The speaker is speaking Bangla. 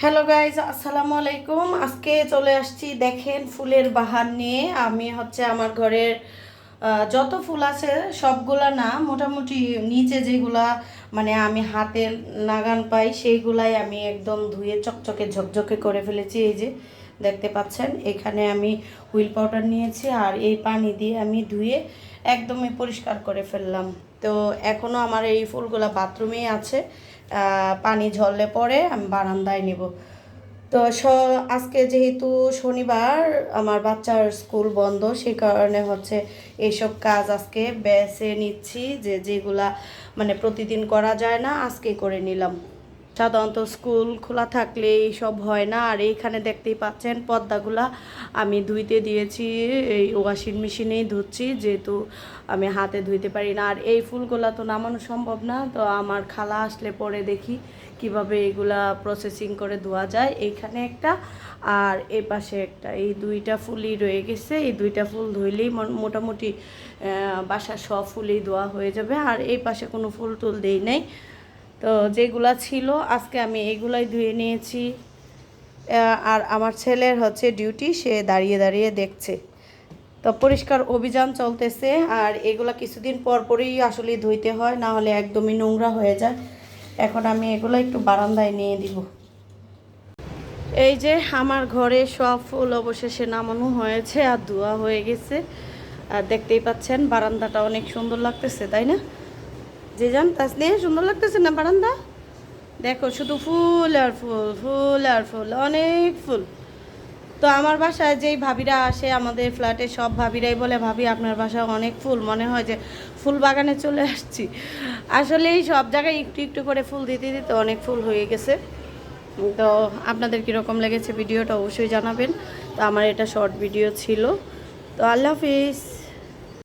হ্যালো গাইজ আসসালামু আলাইকুম আজকে চলে আসছি দেখেন ফুলের বাহার নিয়ে। আমি হচ্ছে আমার ঘরের যত ফুল আছে সবগুলা না মোটামুটি নিচে যেগুলা মানে আমি হাতে নাগান পাই, সেইগুলাই আমি একদম ধুয়ে চকচকে ঝকঝকে করে ফেলেছি। এই যে দেখতে পাচ্ছেন। এখানে আমি হুইল পাউডার নিয়েছি আর এই পানি দিয়ে আমি ধুয়ে একদমই পরিষ্কার করে ফেললাম। তো এখনও আমার এই ফুলগুলো বাথরুমেই আছে। পানি ঝরলে পরে আমি বারান্দায় নেব। তো আজকে যেহেতু শনিবার, আমার বাচ্চার স্কুল বন্ধ, সে কারণে হচ্ছে এইসব কাজ আজকে বেছে নিচ্ছি যে যেগুলা মানে প্রতিদিন করা যায় না, আজকে করে নিলাম। সাধারণত স্কুল খোলা থাকলে এইসব হয় না। আর এইখানে দেখতেই পাচ্ছেন পর্দাগুলা আমি ধুইতে দিয়েছি, এই ওয়াশিং মেশিনেই ধুচ্ছি, যেহেতু আমি হাতে ধুইতে পারি না। আর এই ফুলগুলা তো নামানো সম্ভব না, তো আমার খালা আসলে পরে দেখি কীভাবে এগুলা প্রসেসিং করে ধোয়া যায়। এইখানে একটা আর এই পাশে একটা। এই দুইটা ফুলই রয়ে গেছে। এই দুইটা ফুল ধুইলেই মোটামুটি বাসার সব ফুলই ধোয়া হয়ে যাবে। আর এই পাশে কোনো ফুল টুল দেই নাই। তো যেগুলা ছিল, আজকে আমি এগুলাই ধুয়ে নিয়েছি। আর আমার ছেলের হচ্ছে ডিউটি, সে দাঁড়িয়ে দাঁড়িয়ে দেখছে। তো পরিষ্কার অভিযান চলতেছে, আর এগুলা কিছুদিন পর পরই আসলে ধুইতে হয়, না হলে একদমই নোংরা হয়ে যায়। এখন আমি এগুলো একটু বারান্দায় নিয়ে দিব। এই যে আমার ঘরে সব ফুল অবশেষে নামানো হয়েছে, আর ধোয়া হয়ে গেছে। আর দেখতেই পাচ্ছেন, বারান্দাটা অনেক সুন্দর লাগতেছে, তাই না? যে যান তাসলিয়ে সুন্দর লাগতেছে না বারান্দা? দেখো, শুধু ফুল আর ফুল ফুল আর ফুল, অনেক ফুল। তো আমার বাসায় যেই ভাবিরা আসে, আমাদের ফ্ল্যাটে সব ভাবিরাই বলে, ভাবি, আপনার বাসায় অনেক ফুল। মনে হয় যে ফুল বাগানে চলে আসছি। আসলে এই সব জায়গায় একটু একটু করে ফুল দিতে দিতে অনেক ফুল হয়ে গেছে। তো আপনাদের কীরকম লেগেছে ভিডিওটা অবশ্যই জানাবেন। তো আমার এটা শর্ট ভিডিও ছিল। তো আল্লাহ হাফিজ।